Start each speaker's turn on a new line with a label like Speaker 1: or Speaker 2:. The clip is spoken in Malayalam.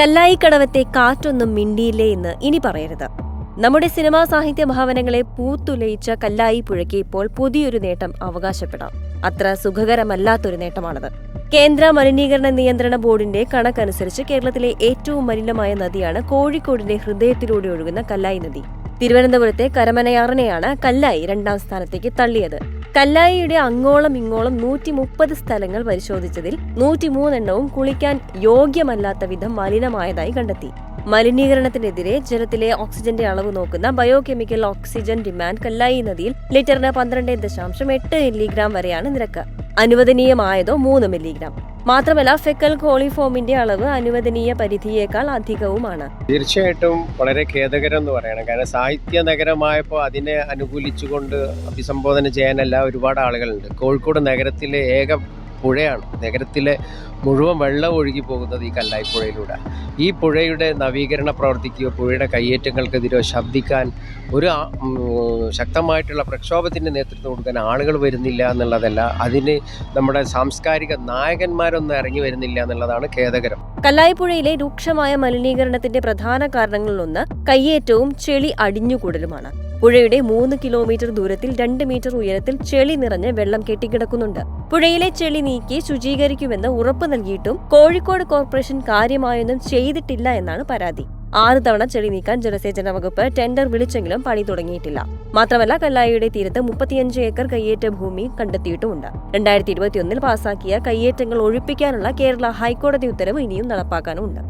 Speaker 1: കല്ലായി കടവത്തെ കാറ്റൊന്നും മിണ്ടിയില്ലേ എന്ന് ഇനി പറയരുത്. നമ്മുടെ സിനിമാ സാഹിത്യ ഭവനങ്ങളെ പൂത്തുലയിച്ച കല്ലായി പുഴയ്ക്ക് ഇപ്പോൾ പുതിയൊരു നേട്ടം അവകാശപ്പെടാം. അത്ര സുഖകരമല്ലാത്തൊരു നേട്ടമാണത്. കേന്ദ്ര മലിനീകരണ നിയന്ത്രണ ബോർഡിന്റെ കണക്കനുസരിച്ച് കേരളത്തിലെ ഏറ്റവും മലിനമായ നദിയാണ് കോഴിക്കോടിന്റെ ഹൃദയത്തിലൂടെ ഒഴുകുന്ന കല്ലായി നദി. തിരുവനന്തപുരത്തെ കരമനയാറിനെയാണ് കല്ലായി രണ്ടാം സ്ഥാനത്തേക്ക് തള്ളിയത്. കല്ലായിയുടെ അങ്ങോളം ഇങ്ങോളം നൂറ്റി മുപ്പത് സ്ഥലങ്ങൾ പരിശോധിച്ചതിൽ നൂറ്റിമൂന്നെണ്ണവും കുളിക്കാൻ യോഗ്യമല്ലാത്ത വിധം മലിനമായതായി കണ്ടെത്തി. മലിനീകരണത്തിനെതിരെ ജലത്തിലെ ഓക്സിജന്റെ അളവ് നോക്കുന്ന ബയോകെമിക്കൽ ഓക്സിജൻ ഡിമാൻഡ് കല്ലായി നദിയിൽ ലിറ്ററിന് പന്ത്രണ്ട് ദശാംശം എട്ട് മില്ലിഗ്രാം വരെയാണ് നിരക്ക്. അനുവദനീയമായതോ മൂന്ന് മില്ലിഗ്രാം. മാത്രമല്ല ഫെക്കൽ കോളിഫോമിന്റെ അളവ് അനുവദനീയ പരിധിയേക്കാൾ അധികവുമാണ്.
Speaker 2: തീർച്ചയായിട്ടും വളരെ ഖേദകരം എന്ന് പറയണം. കാരണം സാഹിത്യ നഗരമായപ്പോൾ അതിനെ അനുകൂലിച്ചുകൊണ്ട് അഭിസംബോധന ചെയ്യാനല്ല ഒരുപാട് ആളുകളുണ്ട്. കോഴിക്കോട് നഗരത്തിലെ ഏക പുഴയാണ്. നഗരത്തിലെ മുഴുവൻ വെള്ളം ഒഴുകി പോകുന്നത് ഈ കല്ലായിപ്പുഴയിലൂടെ. ഈ പുഴയുടെ നവീകരണ പ്രവർത്തിക്ക് പുഴയുടെ കയ്യേറ്റങ്ങൾക്കെതിരോ ശബ്ദിക്കാൻ ഒരു ശക്തമായിട്ടുള്ള പ്രക്ഷോഭത്തിന്റെ നേതൃത്വം കൊടുക്കാൻ ആളുകൾ വരുന്നില്ല എന്നുള്ളതല്ല അതിന് നമ്മുടെ സാംസ്കാരിക നായകന്മാരൊന്നും ഇറങ്ങി വരുന്നില്ല എന്നുള്ളതാണ് ഖേദകരം.
Speaker 1: കല്ലായിപ്പുഴയിലെ രൂക്ഷമായ മലിനീകരണത്തിന്റെ പ്രധാന കാരണങ്ങളിലൊന്ന് കയ്യേറ്റവും ചെളി അടിഞ്ഞുകൂടലുമാണ്. പുഴയുടെ മൂന്ന് കിലോമീറ്റർ ദൂരത്തിൽ രണ്ട് മീറ്റർ ഉയരത്തിൽ ചെളി നിറഞ്ഞ് വെള്ളം കെട്ടിക്കിടക്കുന്നുണ്ട്. പുഴയിലെ ചെളി നീക്കി ശുചീകരിക്കുമെന്ന് ഉറപ്പ് നൽകിയിട്ടും കോഴിക്കോട് കോർപ്പറേഷൻ കാര്യമായൊന്നും ചെയ്തിട്ടില്ല എന്നാണ് പരാതി. ആറ് തവണ ചെളി നീക്കാൻ ജലസേചന വകുപ്പ് ടെൻഡർ വിളിച്ചെങ്കിലും പണി തുടങ്ങിയിട്ടില്ല. മാത്രമല്ല കല്ലായിയുടെ തീരത്ത് മുപ്പത്തിയഞ്ച് ഏക്കർ കയ്യേറ്റ ഭൂമി കണ്ടെത്തിയിട്ടുമുണ്ട്. രണ്ടായിരത്തി ഇരുപത്തിയൊന്നിൽ പാസാക്കിയ കയ്യേറ്റങ്ങൾ ഒഴിപ്പിക്കാനുള്ള കേരള ഹൈക്കോടതി ഉത്തരവ് ഇനിയും നടപ്പാക്കാനുമുണ്ട്.